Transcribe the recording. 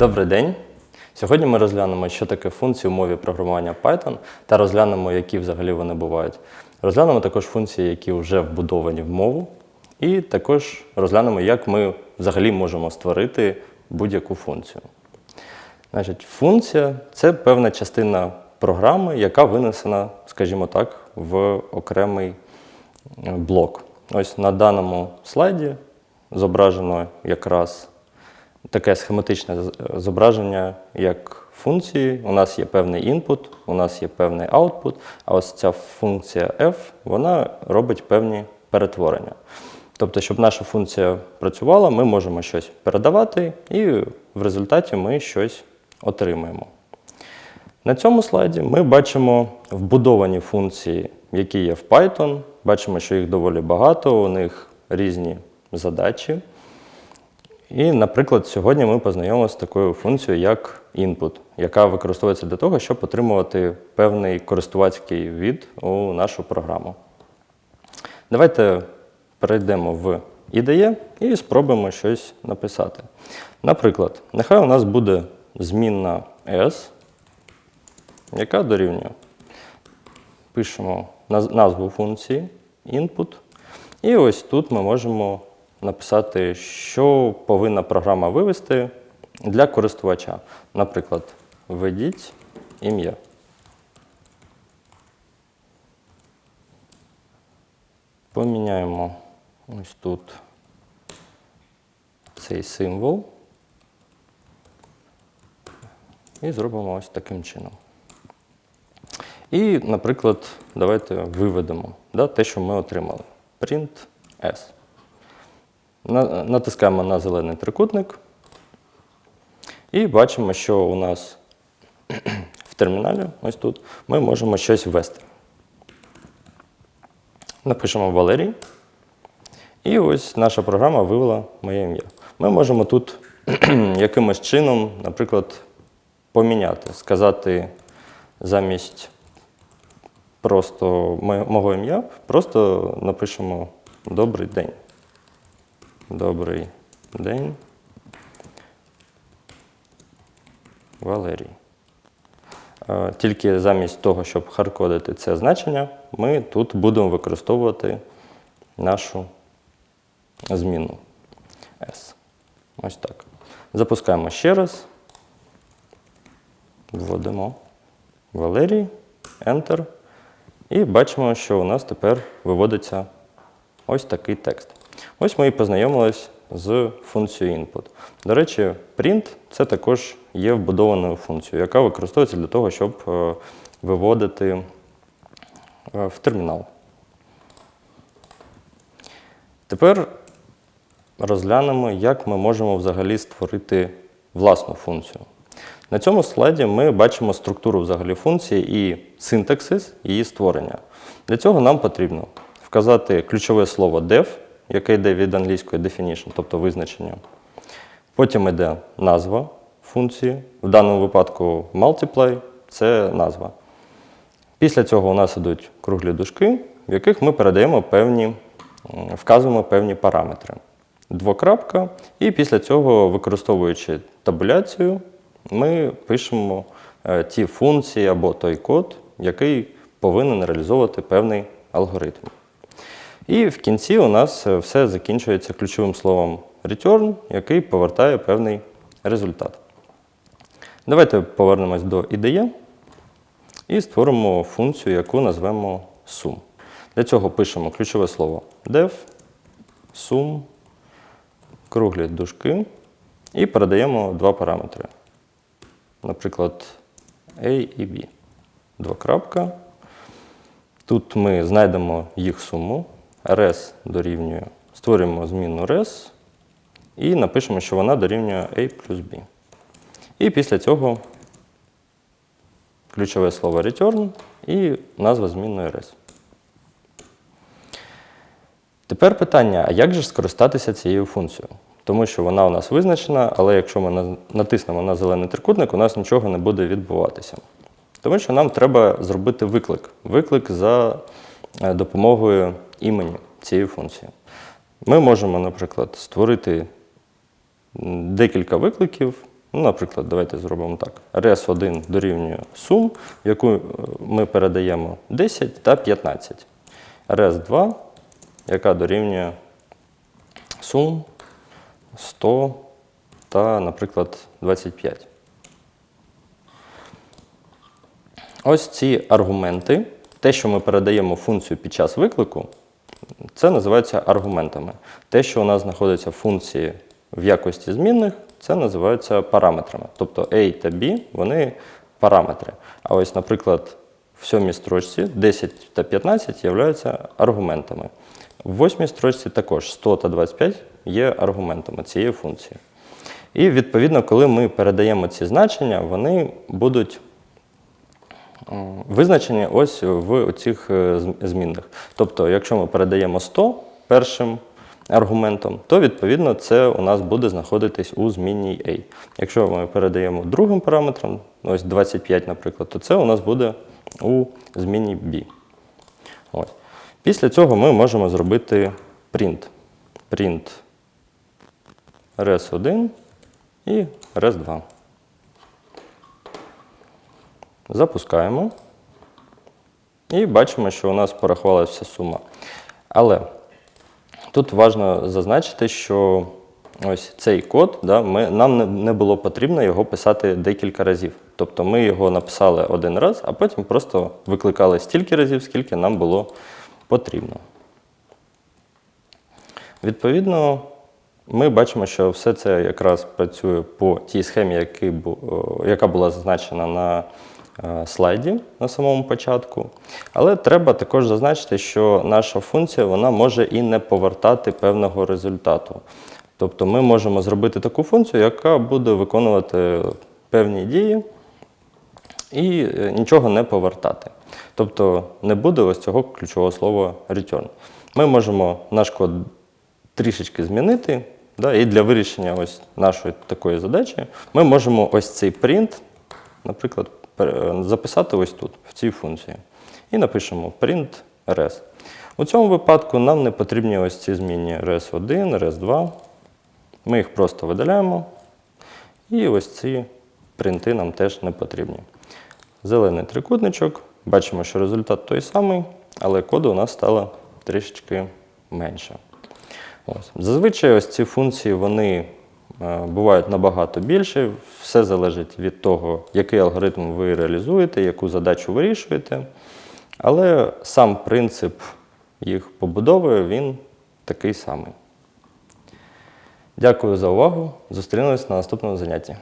Добрий день. Сьогодні ми розглянемо, що таке функції у мові програмування Python та розглянемо, які взагалі вони бувають. Розглянемо також функції, які вже вбудовані в мову, і також розглянемо, як ми взагалі можемо створити будь-яку функцію. Значить, функція це певна частина програми, яка винесена, скажімо так, в окремий е, блок. Ось на даному слайді зображено якраз таке схематичне зображення, як функції. У нас є певний інпут, у нас є певний output, а ось ця функція f, вона робить певні перетворення. Тобто, щоб наша функція працювала, ми можемо щось передавати, і в результаті ми щось отримаємо. На цьому слайді ми бачимо вбудовані функції, які є в Python. Бачимо, що їх доволі багато, у них різні задачі. І, наприклад, сьогодні ми познайомилися з такою функцією, як input, яка використовується для того, щоб отримувати певний користувацький від у нашу програму. Давайте перейдемо в IDE і спробуємо щось написати. Наприклад, нехай у нас буде змінна S, яка дорівнює. Пишемо назву функції input. І ось тут ми можемо написати, що повинна програма вивести для користувача. Наприклад, введіть ім'я. Поміняємо ось тут цей символ. І зробимо ось таким чином. І, наприклад, давайте виведемо да, те, що ми отримали. Print S. На- Натискаємо на зелений трикутник. І бачимо, що у нас в терміналі, ось тут, ми можемо щось ввести. Напишемо Валерій. І ось наша програма вивела моє ім'я. Ми можемо тут якимось чином, наприклад, поміняти, сказати замість просто мого ім'я, просто напишемо Добрий день. Добрий день. Валерій. Тільки замість того, щоб хардкодити це значення, ми тут будемо використовувати нашу зміну S. Ось так. Запускаємо ще раз. Вводимо Валерій, Enter. І бачимо, що у нас тепер виводиться ось такий текст. Ось ми і познайомились з функцією input. До речі, print це також є вбудованою функцією, яка використовується для того, щоб е, виводити е, в термінал. Тепер розглянемо, як ми можемо взагалі створити власну функцію. На цьому слайді ми бачимо структуру взагалі функції і синтаксис її створення. Для цього нам потрібно вказати ключове слово def, яке йде від англійської definition, тобто визначення. Потім йде назва функції. В даному випадку multiply це назва. Після цього у нас ідуть круглі дужки, в яких ми передаємо певні, вказуємо певні параметри. Двокрапка, і після цього, використовуючи табуляцію, ми пишемо е, ті функції або той код, який повинен реалізовувати певний алгоритм. І в кінці у нас е, все закінчується ключовим словом return, який повертає певний результат. Давайте повернемось до IDE і створимо функцію, яку назвемо sum. Для цього пишемо ключове слово def, sum, круглі дужки і передаємо два параметри. Наприклад, A і B. Два крапка. Тут ми знайдемо їх суму. Rs дорівнює. Створюємо змінну res і напишемо, що вона дорівнює A плюс B. І після цього ключове слово return і назва змінної res. Тепер питання: а як же скористатися цією функцією? Тому що вона у нас визначена, але якщо ми натиснемо на зелений трикутник, у нас нічого не буде відбуватися. Тому що нам треба зробити виклик. Виклик за е, допомогою імені цієї функції. Ми можемо, наприклад, створити декілька викликів Ну, наприклад, давайте зробимо так. res1 дорівнює сум, яку е, ми передаємо 10 та 15. res2, яка дорівнює сум 100 та, наприклад, 25. Ось ці аргументи, те, що ми передаємо функцію під час виклику, це називається аргументами. Те, що у нас знаходиться в функції в якості змінних, це називається параметрами. Тобто A та B вони параметри. А ось, наприклад, в сьомій строчці 10 та 15 являються аргументами. В восьмій строчці також 100 та 25 є аргументами цієї функції. І відповідно, коли ми передаємо ці значення, вони будуть визначені ось в цих змінних. Тобто, якщо ми передаємо 100 першим аргументом, то відповідно це у нас буде знаходитись у змінній A. Якщо ми передаємо другим параметром, ось 25, наприклад, то це у нас буде у змінній B. Ось. Після цього ми можемо зробити print. Print res1 і res2. Запускаємо. І бачимо, що у нас порахувалася сума. Але тут важливо зазначити, що ось цей код, да, ми, нам не, було потрібно його писати декілька разів. Тобто ми його написали один раз, а потім просто викликали стільки разів, скільки нам було потрібно. Відповідно, ми бачимо, що все це якраз працює по тій схемі, яка була зазначена на слайді на самому початку. Але треба також зазначити, що наша функція вона може і не повертати певного результату. Тобто ми можемо зробити таку функцію, яка буде виконувати певні дії і е, нічого не повертати. Тобто не буде ось цього ключового слова return. Ми можемо наш код трішечки змінити, да, і для вирішення ось нашої такої задачі ми можемо ось цей print, наприклад, записати ось тут, в цій функції. І напишемо print res. У цьому випадку нам не потрібні ось ці змінні res1, res2. Ми їх просто видаляємо. І ось ці принти нам теж не потрібні. Зелений трикутничок. Бачимо, що результат той самий, але коду у нас стало трішечки менше. Ось. Зазвичай ось ці функції вони бувають набагато більше. Все залежить від того, який алгоритм ви реалізуєте, яку задачу вирішуєте. Але сам принцип їх побудови він такий самий. Дякую за увагу. Зустрінемось на наступному занятті.